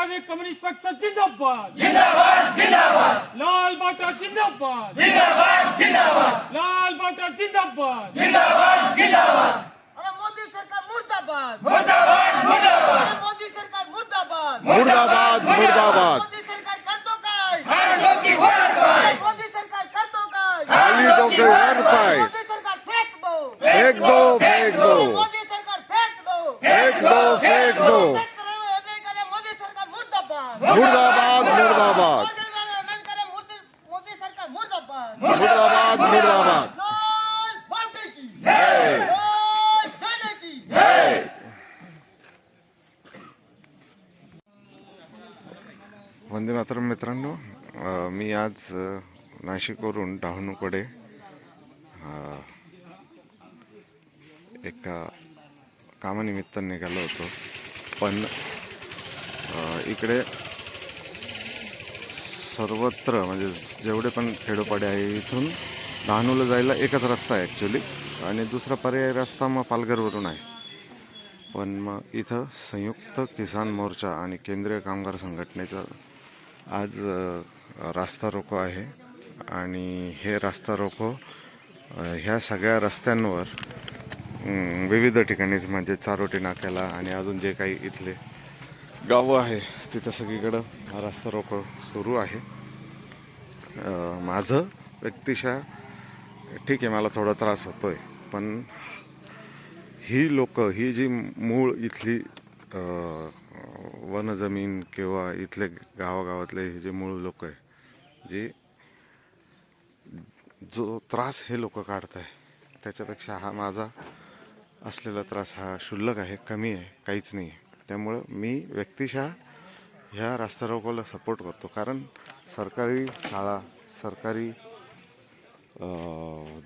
Rashtrawadi communist पक्ष जिंदाबाद. जिंदाबाद जिंदाबाद. लाल बाटा जिंदाबाद. जिंदाबाद जिंदाबाद. लाल बाटा जिंदाबाद. जिंदाबाद जिंदाबाद. अरे मोदी सरकार मुर्दाबाद. मुर्दाबाद मुर्दाबाद. अरे मोदी सरकार मुर्दाबाद. मुर्दाबाद मुर्दाबाद. मोदी सरकार करतो काय? खाडो की वर पाय मोदी सरकार करतो काय? खाली डोके वर पाय मोदी सरकार फेक दो फेक दो फेक दो मोदी सरकार फेक दो फेक दो फेक दो शेतकऱ्यावर अन्याय करे मोदी सरकार मुर्दाबाद मुर्दाबाद मुर्दाबाद शेतकऱ्यावर अन्याय करे मोदी मोदी सरकार मुर्दाबाद मुर्दाबाद मुर्दाबाद लाल बाटे की जय लाल मुर्दाबाद मुर्दाबाद. मुर्दाबाद मुर्दाबाद. वंदनातर मित्रांनो मी आज नाशिकवरून डहाणूकडे एका कामानिमित्त निघालो होतो. पण इकडे सर्वत्र म्हणजे जेवढे पण खेडोपाडे आहे इथून डहाणूला जायला एकच रस्ता आहे ॲक्च्युली आणि दुसरा पर्याय रस्ता मग पालघरवरून आहे. पण मग इथं संयुक्त किसान मोर्चा आणि केंद्रीय कामगार संघटनेचा आज रास्ता रोको आहे. आणि हे रास्ता रोको ह्या सगळ्या रस्त्यांवर विविध ठिकाणी म्हणजे चारोटी नाक्याला आणि अजून जे काही इथले गावं आहे तिथं सगळीकडं रास्ता रोको सुरू आहे. माझं व्यक्तिशः ठीक आहे मला थोडा त्रास होतो आहे पण ही लोक ही जी मूळ इथली वनजमीन किंवा इथले गावागावातले हे जे मूळ लोक आहे जे जो त्रास हे लोक काढत आहे त्याच्यापेक्षा हा माझा असलेला त्रास हा क्षुल्लक आहे कमी आहे काहीच नाही आहे. त्यामुळं मी व्यक्तिशः ह्या रास्ता रोकोला सपोर्ट करतो. कारण सरकारी शाळा सरकारी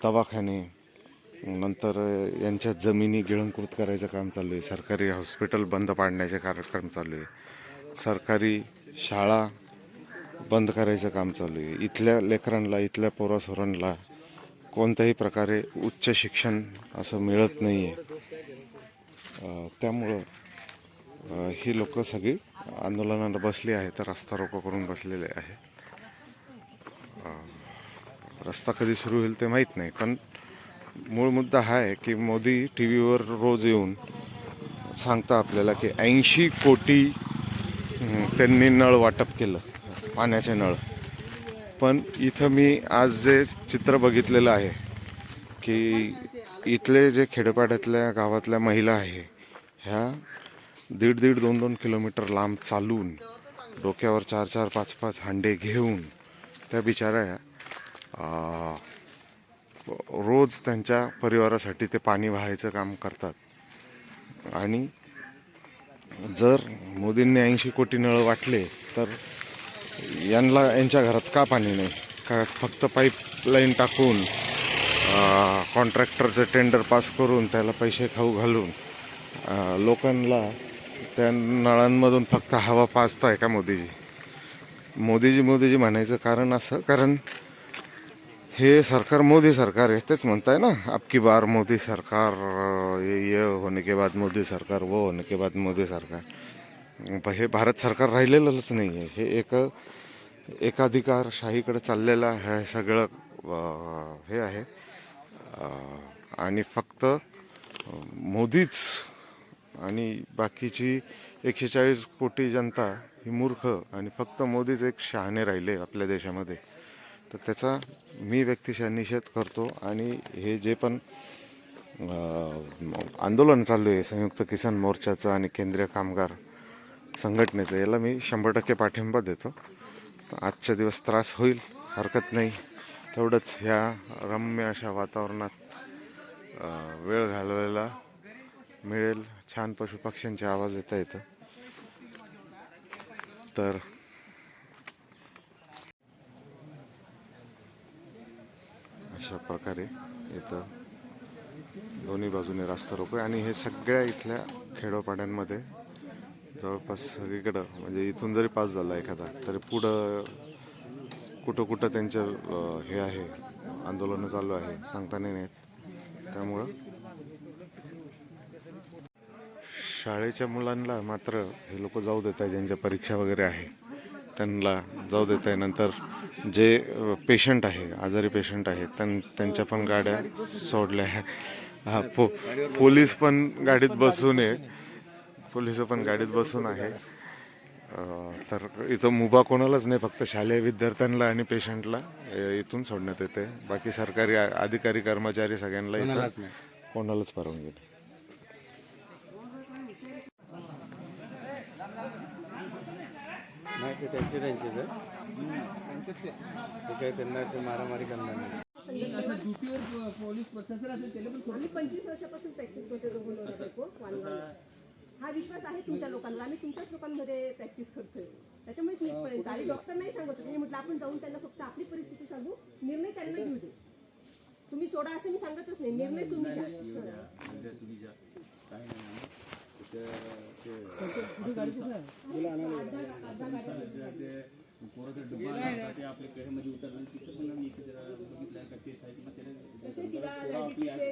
दवाखाने नंतर यांच्या जमिनी गिळंकृत करायचं काम चालू आहे. सरकारी हॉस्पिटल बंद पाडण्याचे कार्यक्रम चालू आहे. सरकारी शाळा बंद करायचं काम चालू आहे. इथल्या लेकरांना इथल्या पोरासोरांना कोणत्याही प्रकारे उच्च शिक्षण असं मिळत नाही आहे त्यामुळं ही लोक सगळी आंदोलनाला बसली आहेत रस्ता रोको करून बसलेले आहे रस्ता कधी सुरू होईल ते माहीत नाही पण मूळ मुद्दा हा आहे की मोदी टी व्हीवर रोज येऊन सांगता आपल्याला की ऐंशी कोटी त्यांनी नळ वाटप केलं पाण्याचे नळ. पण इथं मी आज जे चित्र बघितलेलं आहे की इथले जे खेडोपाड्यातल्या गावातल्या महिला आहे ह्या दीड दीड दोन दोन किलोमीटर लांब चालून डोक्यावर चार चार पाच पाच हांडे घेऊन त्या बिचाऱ्या रोज त्यांच्या परिवारासाठी ते पाणी वाहायचं काम करतात. आणि जर मोदींनी ऐंशी कोटी नळ वाटले तर यांना यांच्या घरात का पाणी नाही? का फक्त पाईपलाईन टाकून कॉन्ट्रॅक्टरचं टेंडर पास करून त्याला पैसे खाऊ घालून लोकांना त्या नळांमधून फक्त हवा पाजताय का मोदीजी. मोदीजी मोदीजी म्हणायचं कारण असं कारण हे सरकार मोदी सरकार आहे तेच म्हणताय ना. आपकी बार मोदी सरकार ये ये होने के बाद मोदी सरकार वो होने के बाद मोदी सरकार. हे भारत सरकार राहिलेलंच नाही आहे हे एक एकाधिकारशाहीकडे चाललेलं आहे सगळं हे आहे. आणि फक्त मोदीच आणि बाकीची एकशे चाळीस कोटी जनता ही मूर्ख आणि फक्त मोदीच एक शहाणे राहिले आपल्या देशामध्ये. तर त्याचा मी व्यक्तिशः निषेध करतो आणि हे जे पण आंदोलन चालू आहे संयुक्त किसान मोर्चाचं आणि केंद्रीय कामगार संघटनेचं याला मी शंभर टक्के पाठिंबा देतो. आजच्या दिवस त्रास होईल हरकत नाही. तेवढंच ह्या रम्य अशा वातावरणात वेळ घालवायला मिळेल. छान पशुपक्ष्यांचे आवाज येता येतं. तर अशा प्रकारे इथं दोन्ही बाजूने रास्ता रोको. आहे आणि हे सगळ्या इथल्या खेडोपाड्यांमध्ये जवळपास सगळीकडं म्हणजे इथून जरी पास झाला एखादा तरी पुढं कुठं कुठं त्यांचं हे आहे आंदोलनं चालू आहे सांगता नाही येत. त्यामुळं शाळेच्या मुलांना मात्र हे लोक जाऊ देत आहे ज्यांच्या परीक्षा वगैरे आहे त्यांना जाऊ देत आहे नंतर जे पेशंट आहे आजारी पेशंट आहेत त्यां त्यांच्या पण गाड्या सोडल्या. आहे हा पो पोलीस पण गाडीत बसून आहे. पोलीस पण गाडीत बसून आहे. तर इथं मुभा कोणालाच नाही फक्त शालेय विद्यार्थ्यांना आणि पेशंटला इथून सोडण्यात येते. बाकी सरकारी अधिकारी कर्मचारी सगळ्यांना कोणालाच परवानगी नाही. ते त्यांचे त्यांचेच आहे ते काही त्यांना ते मारामारी करणार नाही. आम्ही पंचवीस वर्षापासून प्रॅक्टिस करतो दोघं नवरा बायको, वाणगावला. हा विश्वास आहे तुमच्या लोकांना. आम्ही तुमच्याच लोकांमध्ये प्रॅक्टिस करतोय. त्याच्यामुळेच नीटपर्यंत आणि डॉक्टर नाही सांगत होते. मी म्हटलं आपण जाऊन त्यांना फक्त आपली परिस्थिती सांगू. निर्णय त्यांना घेऊ दे. तुम्ही सोडा असं मी सांगतच नाही. निर्णय तुम्ही घ्या.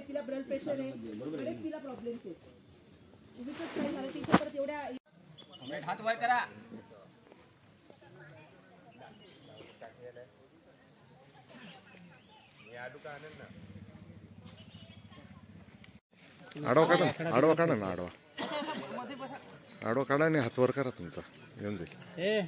तिला ब्लड प्रेशर आहे बरेच तिला प्रॉब्लेम्स आहेत उगीचच काय झालं तिच्या परत एवढ्या हात वर करा आडवा काढा आडवा काढा ना आडवा. आडवा काढा आणि हातवर करा तुमचा. येऊन जाईल.